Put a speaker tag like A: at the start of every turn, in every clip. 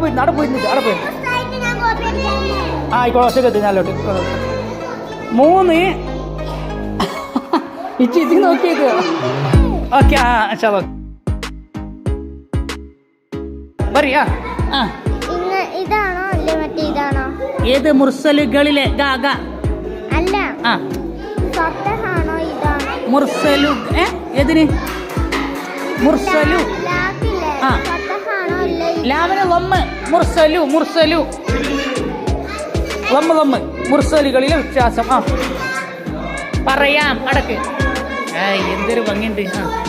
A: പോയി അവിടെ പോയി അവിടെ പോയി. ആ ആയിക്കോളെ ഒറ്റയ്ക്ക് മൂന്ന്. ഇച്ചി ഇച്ചി നോക്കിയത്. ഓക്കെ ആ ശവ പറയാ ആ.
B: ഇന്ന് ഇതാണോ അല്ലേ മറ്റേ ഇതാണോ?
A: ഏത് മുർസലുകളിലെ ഗാ ഗാ.
B: അല്ല.
A: ആ.
B: ഫത്തഹാണോ ഇതാണോ
A: മുർസലു ഏ ഏതിന്? മുർസലു. ആ.
B: ഫത്തഹാണോ അല്ലേ
A: ലാവന ലമ്മ് മുർസലു മുർസലു. ലമ്മ് ലമ്മ് മുർസലുകളിലെ വ്യത്യാസം. ആ. പറയാം അടക്ക്. എന്തൊരു ഭംഗിയുണ്ട്. ആ.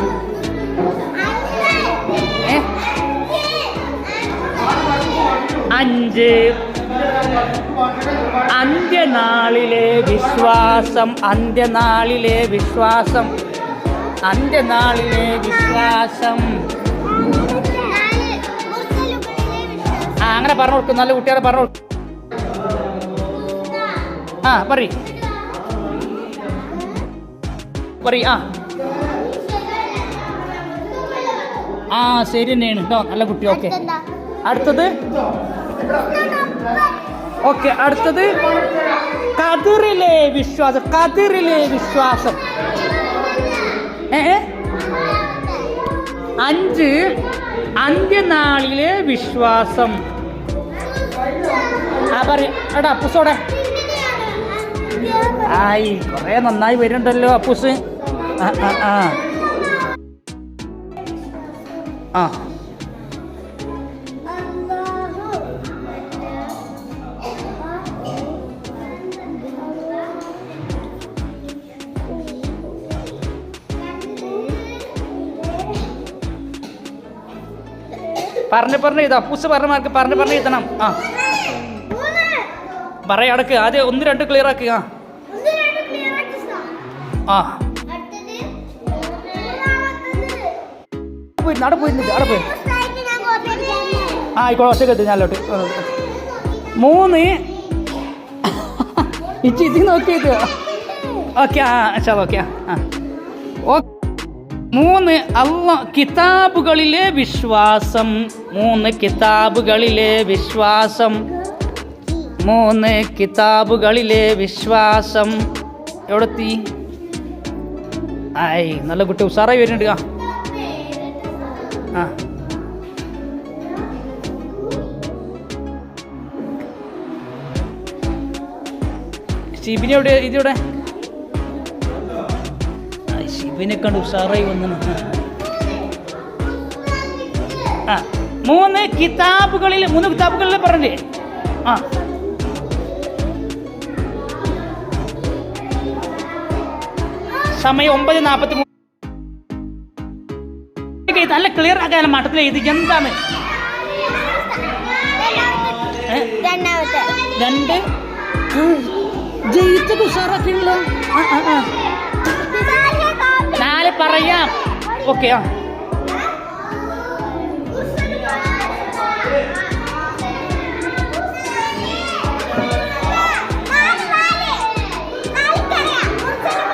A: അഞ്ച്. അന്ത്യനാളിലെ വിശ്വാസം അന്ത്യനാളിലെ വിശ്വാസം അന്ത്യനാളിലെ വിശ്വാസം. അങ്ങനെ പറഞ്ഞു കൊടുക്കും നല്ല കുട്ടികളെ പറഞ്ഞു കൊടുക്കും. ആ പറ പറ ആ. ആ ശരി തന്നെയാണ് കേട്ടോ നല്ല കുട്ടി ഓക്കെ. അടുത്തത്? ഓക്കെ അടുത്തത്? കതിറിലെ വിശ്വാസം കതിറിലെ വിശ്വാസം. ഏ ഏ? അഞ്ച് അന്ത്യനാളിലെ വിശ്വാസം. ആ പറ എടാ അപ്പൂസോടെ. ആയി കൊറേ നന്നായി വരുന്നുണ്ടല്ലോ അപ്പൂസ്. ആ ആ. ആ. പറഞ്ഞു പറഞ്ഞു എഴുതാം. പൂസ് പറഞ്ഞ മാർക്ക് പറഞ്ഞു പറഞ്ഞു എഴുതണം. ആ. പറയാ അടക്ക്. ആദ്യം ഒന്ന് രണ്ട് ക്ലിയർ ആക്കി ആ. ആ. പോയി അവിടെ പോയി അവിടെ പോയി. ആ ആയിക്കോളെ ഒറ്റ ഞാൻ ഞാനോട്ട് മൂന്ന്. ഇച്ചി ഇച്ചി നോക്കിയിട്ട്. ഓക്കെ ആ ശരി ഓക്കെ ആ. ഓ മൂന്ന് അല്ല കിതാബുകളിലെ വിശ്വാസം. മൂന്ന് കിതാബുകളിലെ വിശ്വാസം. മൂന്ന് കിതാബുകളിലെ വിശ്വാസം. എവിടെത്തി? ആയി നല്ല കുട്ടി ഉഷാറായി വരുന്നുണ്ട് ആ. എവിടെ? ഇതിവിടെ ആ, കണ്ടു ഉഷാറായി വന്നു ആ മൂന്ന് കിതാബുകളിൽ മൂന്ന് കിതാബുകളിൽ പറഞ്ഞേ ആ. സമയം ഒമ്പത് നാൽപ്പത്തി മൂന്ന് നല്ല ക്ലിയർ ആക്കാൻ മഠത്തിൽ എഴുതി എന്താണ്? രണ്ട്. ജയിച്ചത് ഉഷാറാക്കിയല്ലോ ആ ആ ആ. നാല് പറയാം ഓക്കെ ആ